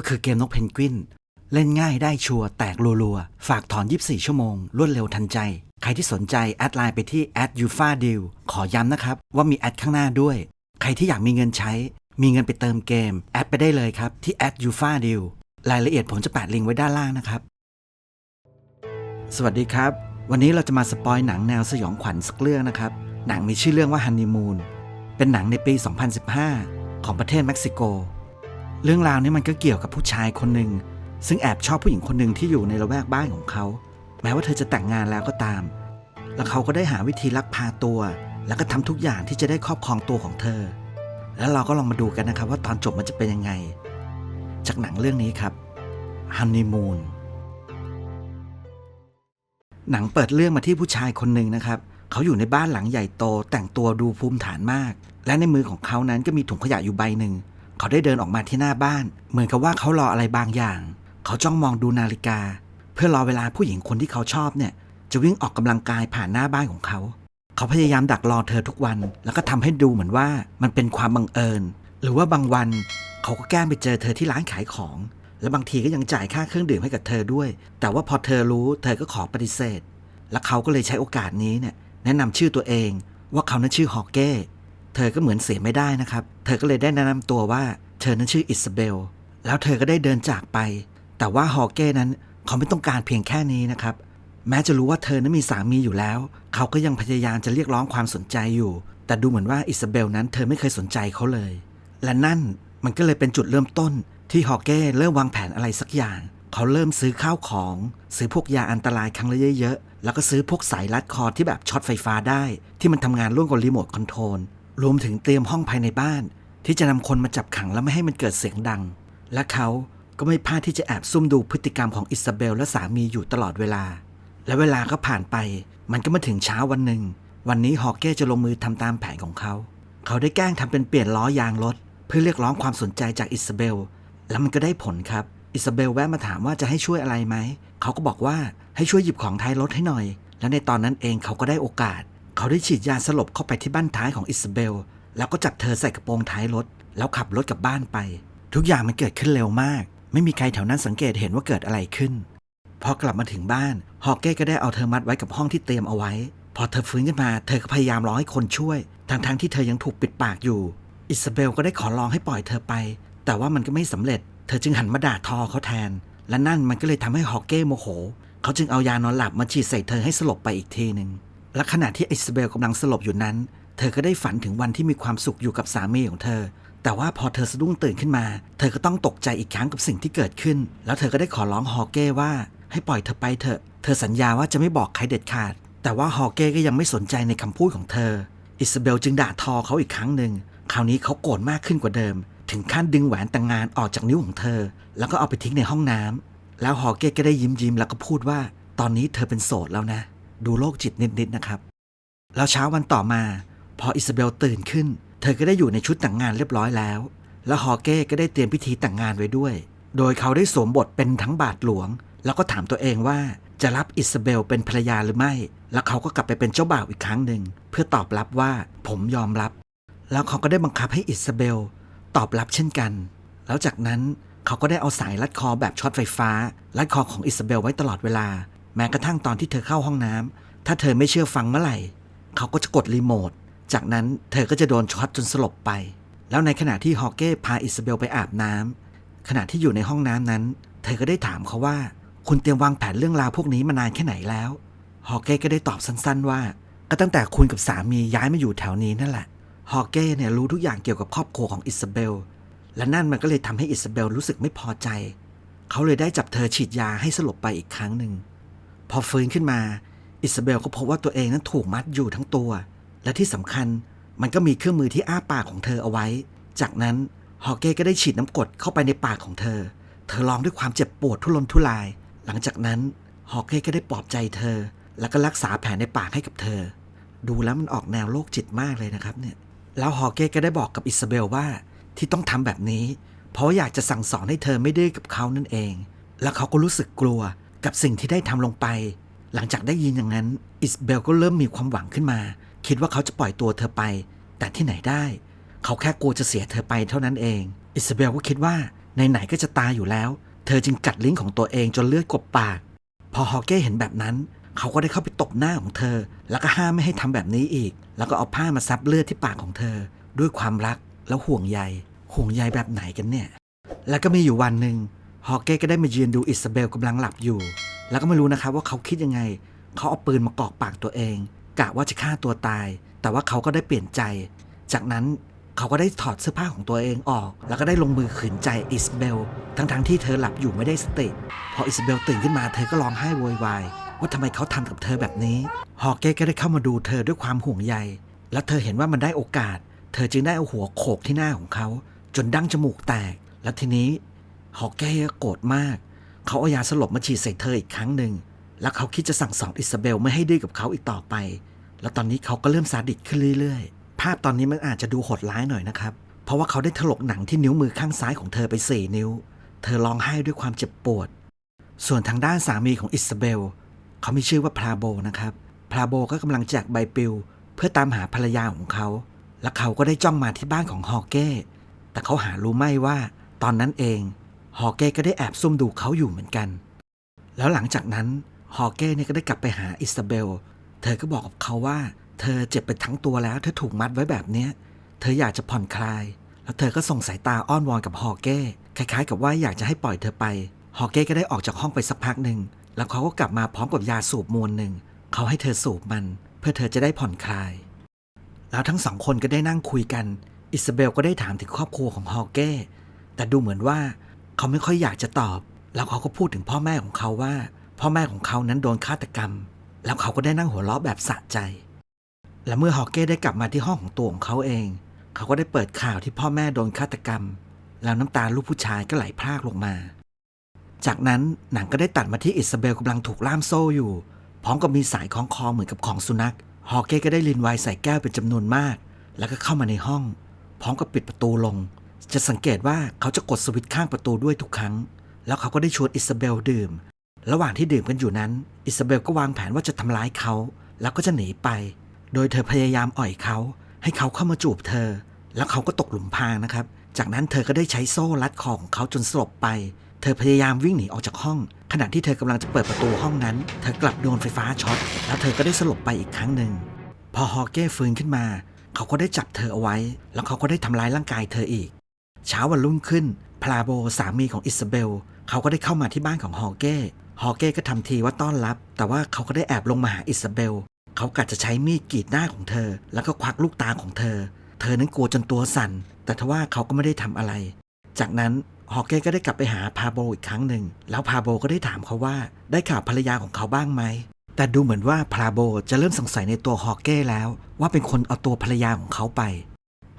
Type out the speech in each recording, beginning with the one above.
ก็คือเกมนกเพนกวิน เล่นง่ายได้ชัวร์แตกรัวๆ ฝากถอน 24 ชั่วโมง รวดเร็วทันใจ ใครที่สนใจ แอดไลน์ไปที่ u f a d e a l ขอย้ำนะครับ ว่ามีแอดข้างหน้าด้วย ใครที่อยากมีเงินใช้ มีเงินไปเติมเกม แอดไปได้เลยครับ ที่ u f a d e a l รายละเอียดผมจะแปะลิงก์ไว้ด้านล่างนะครับ สวัสดีครับ วันนี้เราจะมาสปอยหนังแนวสยองขวัญสักเรื่องนะครับ หนังมีชื่อเรื่องว่าฮันนีมูนเป็นหนังในปี 2015 ของประเทศเม็กซิโก เรื่องราวนี้มันก็เกี่ยวกับผู้ชายคนหนึ่งซึ่งแอบชอบผู้หญิงคนหนึ่งที่อยู่ในละแวกบ้านของเขา แม้ว่าเธอจะแต่งงานแล้วก็ตาม แล้วเขาก็ได้หาวิธีลักพาตัว แล้วก็ทำทุกอย่างที่จะได้ครอบครองตัวของเธอ แล้วเราก็ลองมาดูกันนะครับ ว่าตอนจบมันจะเป็นยังไง จากหนังเรื่องนี้ครับฮันนีมูนหนังเปิดเรื่องมาที่ผู้ชายคนหนึ่งนะครับ เขาอยู่ในบ้านหลังใหญ่โต แต่งตัวดูภูมิฐานมาก และในมือของเขานั้นก็มีถุงขยะอยู่ใบหนึ่ง เขาได้เดินออกมาที่หน้าบ้าน เหมือนกับว่าเขารออะไรบางอย่าง เขาจ้องมองดูนาฬิกา เพื่อรอเวลาผู้หญิงคนที่เขาชอบเนี่ย จะวิ่งออกกำลังกายผ่านหน้าบ้านของเขา เขาพยายามดักรอเธอทุกวัน แล้วก็ทำให้ดูเหมือนว่ามันเป็นความบังเอิญ หรือว่าบางวัน เขาก็แกล้งไปเจอเธอที่ร้านขายของ และบางทีก็ยังจ่ายค่าเครื่องดื่มให้กับเธอด้วย แต่ว่าพอเธอรู้ เธอก็ขอปฏิเสธ และเขาก็เลยใช้โอกาสนี้เนี่ยแนะนำชื่อตัวเอง ว่าเขานั้นชื่อฮอเก้ เธอก็เหมือนเสียไม่ได้นะครับ เธอก็เลยได้แนะนำตัวว่าเธอนั้นชื่ออิซาเบล แล้วเธอก็ได้เดินจากไป แต่ว่าฮอเก้นั้นเขาไม่ต้องการเพียงแค่นี้นะครับ แม้จะรู้ว่าเธอนั้นมีสามีอยู่แล้ว เขาก็ยังพยายามจะเรียกร้องความสนใจอยู่ แต่ดูเหมือนว่าอิซาเบลนั้นเธอไม่เคยสนใจเขาเลย และนั่นมันก็เลยเป็นจุดเริ่มต้น ที่ฮอเก้เริ่มวางแผนอะไรสักอย่าง เขาเริ่มซื้อข้าวของ ซื้อพวกยาอันตรายครั้งละเยอะๆแล้วก็ซื้อพวกสายรัดคอที่แบบช็อตไฟฟ้าได้ ที่มันทำงานร่วมกับรีโมทคอนโทรล รวมถึงเตรียมห้องภายในบ้าน ที่จะนำคนมาจับขังแล้วไม่ให้มันเกิดเสียงดัง และเขาก็ไม่พลาดที่จะแอบซุ่มดูพฤติกรรมของอิซาเบลและสามีอยู่ตลอดเวลา และเวลาก็ผ่านไป มันก็มาถึงเช้าวันหนึ่ง วันนี้ฮอเก้จะลงมือทำตามแผนของเขา เขาได้แกล้งทำเป็นเปลี่ยนล้อยางรถเพื่อเรียกร้องความสนใจจากอิซาเบล แล้วมันก็ได้ผลครับ อิซาเบลแวะมาถามว่าจะให้ช่วยอะไรไหม เขาก็บอกว่าให้ช่วยหยิบของท้ายรถให้หน่อย และในตอนนั้นเองเขาก็ได้โอกาส เขาได้ฉีดยาสลบเข้าไปที่บ้านท้ายของอิซาเบล แล้วก็จับเธอใส่กระโปรงท้ายรถ แล้วขับรถกลับบ้านไป ทุกอย่างมันเกิดขึ้นเร็วมาก ไม่มีใครแถวนั้นสังเกตเห็นว่าเกิดอะไรขึ้น พอกลับมาถึงบ้านฮอเก้ก็ได้เอาเธอมัดไว้กับห้องที่เตรียมเอาไว้ พอเธอฟื้นขึ้นมาเธอก็พยายามร้องให้คนช่วย ทั้งๆที่เธอยังถูกปิดปากอยู่ อิซาเบลก็ได้ขอร้องให้ปล่อยเธอไป แต่ว่ามันก็ไม่สำเร็จ เธอจึงหันมาด่าทอเขาแทน และนั่นมันก็เลยทำให้ฮอเก้โมโห เขาจึงเอายานอนหลับมาฉีดใส่เธอให้สลบไปอีกทีหนึ่ง และขณะที่อิซาเบลกำลังสลบอยู่นั้น เธอก็ได้ฝันถึงวันที่มีความสุขอยู่กับสามีของเธอ แต่ว่าพอเธอสะดุ้งตื่นขึ้นมา เธอก็ต้องตกใจอีกครั้งกับสิ่งที่เกิดขึ้น แล้วเธอก็ได้ขอร้องฮอเก้ว่า ให้ปล่อยเธอไปเถอะ เธอสัญญาว่าจะไม่บอกใครเด็ดขาด แต่ว่าฮอเก้ก็ยังไม่สนใจในคำพูดของเธอ อิซาเบลจึงด่าทอเขาอีกครั้งหนึ่ง คราวนี้เขาโกรธมากขึ้นกว่าเดิม ถึงขั้นดึงแหวนแต่งงานออกจากนิ้วของเธอ แล้วก็เอาไปทิ้งในห้องน้ำแล้วฮอเก้ก็ได้ยิ้มยิ้มแล้วก็พูดว่า ตอนนี้เธอเป็นโสดแล้วนะ ดูโรคจิตนิดๆนะครับ แล้วเช้าวันต่อมา พออิซาเบลตื่นขึ้น เธอก็ได้อยู่ในชุดแต่งงานเรียบร้อยแล้ว แล้วฮอเก้ก็ได้เตรียมพิธีแต่งงานไว้ด้วย โดยเขาได้สวมบทเป็นทั้งบาทหลวง แล้วก็ถามตัวเองว่าจะรับอิซาเบลเป็นภรรยาหรือไม่ แล้วเขาก็กลับไปเป็นเจ้าบ่าวอีกครั้งหนึ่งเพื่อตอบรับว่าผมยอมรับ แล้วเขาก็ได้บังคับให้อิซาเบล ตอบรับเช่นกัน แล้วจากนั้นเขาก็ได้เอาสายรัดคอแบบช็อตไฟฟ้ารัดคอของอิซาเบลไว้ตลอดเวลา แม้กระทั่งตอนที่เธอเข้าห้องน้ำถ้าเธอไม่เชื่อฟังเมื่อไหร่ เขาก็จะกดรีโมท จากนั้นเธอก็จะโดนช็อตจนสลบไป แล้วในขณะที่ฮอเก้พาอิซาเบลไปอาบน้ำขณะที่อยู่ในห้องน้ำนั้น เธอก็ได้ถามเขาว่า คุณเตรียมวางแผนเรื่องราวพวกนี้มานานแค่ไหนแล้วฮอเก้ก็ได้ตอบสั้น ๆ ว่า ก็ตั้งแต่คุณกับสามีย้ายมาอยู่แถวนี้นั่นแหละฮอเก้เนี่ยรู้ทุกอย่างเกี่ยวกับครอบครัวของอิซาเบล และนั่นมันก็เลยทำให้อิซาเบลรู้สึกไม่พอใจ เขาเลยได้จับเธอฉีดยาให้สลบไปอีกครั้งหนึ่ง พอฟื้นขึ้นมา อิซาเบลก็พบว่าตัวเองนั้นถูกมัดอยู่ทั้งตัว และที่สำคัญมันก็มีเครื่องมือที่อ้าปากของเธอเอาไว้ จากนั้นฮอเก้ก็ได้ฉีดน้ำกรดเข้าไปในปากของเธอ เธอร้องด้วยความเจ็บปวดทุรนทุราย หลังจากนั้นฮอเก้ก็ได้ปลอบใจเธอ แล้วก็รักษาแผลในปากให้กับเธอ ดูแล้วมันออกแนวโรคจิตมากเลยนะครับเนี่ย แล้วฮอเก้ก็ได้บอกกับอิซาเบลว่าที่ต้องทำแบบนี้ เพราะอยากจะสั่งสอนให้เธอไม่ดื้อกับเขานั่นเอง แล้วเขาก็รู้สึกกลัว กับสิ่งที่ได้ทำลงไป หลังจากได้ยินอย่างนั้น อิสเบลก็เริ่มมีความหวังขึ้นมา คิดว่าเขาจะปล่อยตัวเธอไป แต่ที่ไหนได้ เขาแค่กลัวจะเสียเธอไปเท่านั้นเอง อิสเบลก็คิดว่าไหนๆก็จะตายอยู่แล้ว เธอจึงกัดลิ้นของตัวเองจนเลือดกบปาก พอฮอเก้เห็นแบบนั้น เขาก็ได้เข้าไปตบหน้าของเธอ แล้วก็ห้ามไม่ให้ทำแบบนี้อีก แล้วก็เอาผ้ามาซับเลือดที่ปากของเธอ ด้วยความรักแล้วห่วงใยห่วงใยแบบไหนกันเนี่ย แล้วก็มีอยู่วันหนึ่ง ฮอเก้ก็ได้มายืนดูอิซาเบลกำลังหลับอยู่ แล้วก็ไม่รู้นะครับว่าเขาคิดยังไง เขาเอาปืนมากอกปากตัวเองกะว่าจะฆ่าตัวตาย แต่ว่าเขาก็ได้เปลี่ยนใจ จากนั้นเขาก็ได้ถอดเสื้อผ้าของตัวเองออก แล้วก็ได้ลงมือขืนใจอิสเบล ทั้งๆที่เธอหลับอยู่ไม่ได้สติพออิสเบลตื่นขึ้นมาเธอก็ร้องไห้โวยวายว่าทำไมเขาทำกับเธอแบบนี้ฮอเก้ก็ได้เข้ามาดูเธอด้วยความห่วงใย แล้วเธอเห็นว่ามันได้โอกาส เธอจึงได้เอาหัวโขกที่หน้าของเขา จนดั้งจมูกแตก แล้วทีนี้ ฮอเก้ก็โกรธมาก เขาเอายาสลบมาฉีดใส่เธออีกครั้งหนึ่ง แล้วเขาคิดจะสั่งสอนอิซาเบลไม่ให้ดื้อกับเขาอีกต่อไป แล้วตอนนี้เขาก็เริ่มซาดิสขึ้นเรื่อยๆ ภาพตอนนี้มันอาจจะดูโหดร้ายหน่อยนะครับ เพราะว่าเขาได้ถลกหนังที่นิ้วมือข้างซ้ายของเธอไปสี่นิ้ว เธอร้องไห้ด้วยความเจ็บปวด ส่วนทางด้านสามีของอิซาเบล เขามีชื่อว่าพลาโบนะครับพลาโบก็กำลังแจกใบปลิว เพื่อตามหาภรรยาของเขา และเขาก็ได้จ้องมาที่บ้านของฮอเก้ แต่เขาหารู้ไม่ว่า ตอนนั้นเอง ฮอเก้ก็ได้แอบซุ่มดูเขาอยู่เหมือนกัน แล้วหลังจากนั้นฮอเก้เนี่ยก็ได้กลับไปหาอิสซาเบล เธอก็บอกกับเขาว่า เธอเจ็บไปทั้งตัวแล้ว เธอถูกมัดไว้แบบเนี้ย เธออยากจะผ่อนคลาย แล้วเธอก็ส่งสายตาอ้อนวอนกับฮอเก้คล้ายๆ กับว่าอยากจะให้ปล่อยเธอไป ฮอเก้ก็ได้ออกจากห้องไปสักพักหนึ่ง แล้วเขาก็กลับมาพร้อมกับยาสูบมวลหนึ่ง เขาให้เธอสูบมัน เพื่อเธอจะได้ผ่อนคลาย แล้วทั้งสองคนก็ได้นั่งคุยกัน อิสซาเบลก็ได้ถามถึงครอบครัวของฮอเก้ แต่ดูเหมือนว่า เขาไม่ค่อยอยากจะตอบ แล้วเขาก็พูดถึงพ่อแม่ของเขาว่า พ่อแม่ของเขานั้นโดนฆาตกรรม แล้วเขาก็ได้นั่งหัวเราะแบบสะใจ และเมื่อฮอเก้ได้กลับมาที่ห้องของตัวของเขาเอง เขาก็ได้เปิดข่าวที่พ่อแม่โดนฆาตกรรม แล้วน้ำตาลูกผู้ชายก็ไหลพรากลงมา จากนั้นหนังก็ได้ตัดมาที่อิซาเบลกำลังถูกล่ามโซ่อยู่ พร้อมกับมีสายคล้องคอเหมือนกับของสุนัข ฮอเก้ก็ได้ลินไวน์ใส่แก้วเป็นจำนวนมาก แล้วก็เข้ามาในห้อง พร้อมกับปิดประตูลง จะสังเกตว่าเขาจะกดสวิตช์ข้างประตูด้วยทุกครั้ง แล้วเขาก็ได้ชวนอิซาเบลดื่ม ระหว่างที่ดื่มกันอยู่นั้น อิซาเบลก็วางแผนว่าจะทำร้ายเขา แล้วก็จะหนีไป โดยเธอพยายามอ่อยเขา ให้เขาเข้ามาจูบเธอ แล้วเขาก็ตกหลุมพรางนะครับ จากนั้นเธอก็ได้ใช้โซ่รัดคอของเขาจนสลบไป เธอพยายามวิ่งหนีออกจากห้อง ขณะที่เธอกำลังจะเปิดประตูห้องนั้น เธอกลับโดนไฟฟ้าช็อต แล้วเธอก็ได้สลบไปอีกครั้งหนึ่ง พอฮอเก้ฟื้นขึ้นมา เขาก็ได้จับเธอเอาไว้ แล้วเขาก็ได้ทำร้ายร่างกายเธออีก เช้าวันรุ่งขึ้น พลาโบสามีของอิซาเบล เขาก็ได้เข้ามาที่บ้านของฮอเก้ฮอเก้ก็ทำทีว่าต้อนรับ แต่ว่าเขาก็ได้แอบลงมาหาอิซาเบล เขากะจะใช้มีดกรีดหน้าของเธอ แล้วก็ควักลูกตาของเธอ เธอนั้นกลัวจนตัวสั่น แต่ทว่าเขาก็ไม่ได้ทำอะไร จากนั้นฮอเก้ก็ได้กลับไปหาพาโบอีกครั้งหนึ่ง แล้วพาโบก็ได้ถามเขาว่าได้ข่าวภรรยาของเขาบ้างไหม แต่ดูเหมือนว่าพาโบจะเริ่มสงสัยในตัวฮอเก้แล้ว ว่าเป็นคนเอาตัวภรรยาของเขาไป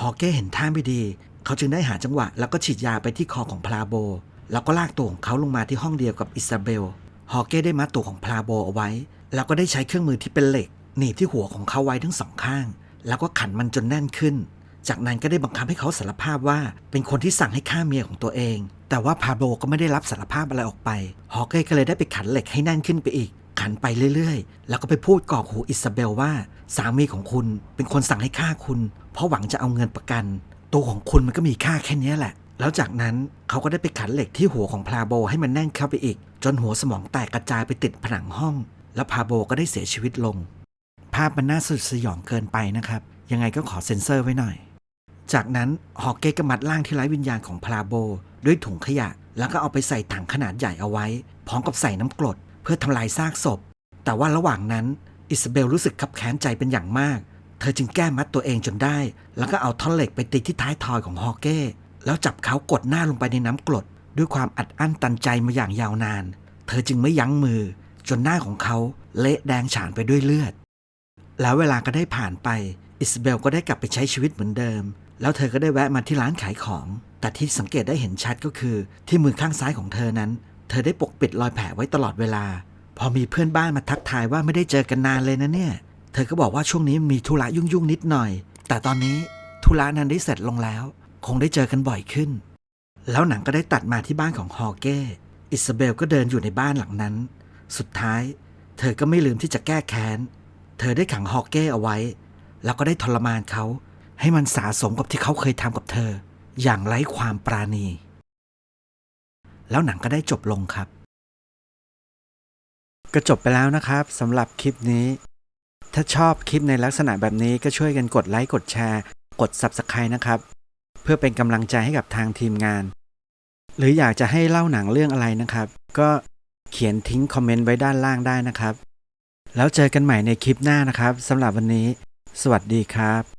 ฮอเก้เห็นท่าไม่ดี เขาจึงได้หาจังหวะ แล้วก็ฉีดยาไปที่คอของพลาโบ แล้วก็ลากตัวของเขาลงมาที่ห้องเดียวกับอิซาเบล ฮอเก้ได้มัดตัวของพลาโบเอาไว้ แล้วก็ได้ใช้เครื่องมือที่เป็นเหล็กหนีบที่หัวของเขาไว้ทั้งสองข้าง แล้วก็ขันมันจนแน่นขึ้น จากนั้นก็ได้บังคับให้เขาสารภาพว่า เป็นคนที่สั่งให้ฆ่าเมียของตัวเอง แต่ว่าพาโบก็ไม่ได้รับสารภาพอะไรออกไป ฮอเก้ก็เลยได้ไปขันเหล็กให้แน่นขึ้นไปอีก ขันไปเรื่อยๆ แล้วก็ไปพูดกอกหูอิซาเบลว่า สามีของคุณเป็นคนสั่งให้ฆ่าคุณ เพราะหวังจะเอาเงินประกัน ตัวของคุณมันก็มีค่าแค่นี้แหละ แล้วจากนั้นเขาก็ได้ไปขันเหล็กที่หัวของพลาโบให้มันแน่นเข้าไปอีก จนหัวสมองแตกกระจายไปติดผนังห้อง แล้วพาโบก็ได้เสียชีวิตลง ภาพมันน่าสยดสยองเกินไปนะครับ ยังไงก็ขอเซ็นเซอร์ไว้หน่อย จากนั้นฮอกเกก็มัดร่างที่ไร้วิญญาณของพลาโบ ด้วยถุงขยะ แล้วก็เอาไปใส่ถังขนาดใหญ่เอาไว้ พร้อมกับใส่น้ำกรด เพื่อทำลายซากศพ แต่ว่าระหว่างนั้นอิซาเบลรู้สึกคับแค้นใจเป็นอย่างมาก เธอจึงแก้มัดตัวเองจนได้ แล้วก็เอาท่อนเหล็กไปติดที่ท้ายทอยของฮอเก้ แล้วจับเขากดหน้าลงไปในน้ำกรด ด้วยความอัดอั้นตันใจมาอย่างยาวนาน เธอจึงไม่ยั้งมือ จนหน้าของเขาเละแดงฉานไปด้วยเลือด แล้วเวลาก็ได้ผ่านไป อิซาเบลก็ได้กลับไปใช้ชีวิตเหมือนเดิม แล้วเธอก็ได้แวะมาที่ร้านขายของ แต่ที่สังเกตได้เห็นชัดก็คือ ที่มือข้างซ้ายของเธอนั้น เธอได้ปกปิดรอยแผลไว้ตลอดเวลา พอมีเพื่อนบ้านมาทักทายว่าไม่ได้เจอกันนานเลยนะเนี่ย เธอก็บอกว่าช่วงนี้มีธุระยุ่งๆนิดหน่อย แต่ตอนนี้ธุระนั้นได้เสร็จลงแล้ว คงได้เจอกันบ่อยขึ้น แล้วหนังก็ได้ตัดมาที่บ้านของฮอเก้ อิซาเบลก็เดินอยู่ในบ้านหลังนั้น สุดท้าย เธอก็ไม่ลืมที่จะแก้แค้น เธอได้ขังฮอเก้เอาไว้ แล้วก็ได้ทรมานเขา ให้มันสาสมกับที่เขาเคยทำกับเธอ อย่างไร้ความปราณี แล้วหนังก็ได้จบลงครับ ก็จบไปแล้วนะครับสำหรับคลิปนี้ ถ้าชอบคลิปในลักษณะแบบนี้ก็ช่วยกันกดไลค์กดแชร์ กด Subscribe นะครับ เพื่อเป็นกำลังใจให้กับทางทีมงาน หรืออยากจะให้เล่าหนังเรื่องอะไรนะครับ ก็เขียนทิ้งคอมเมนต์ไว้ด้านล่างได้นะครับ แล้วเจอกันใหม่ในคลิปหน้านะครับสำหรับวันนี้ สวัสดีครับ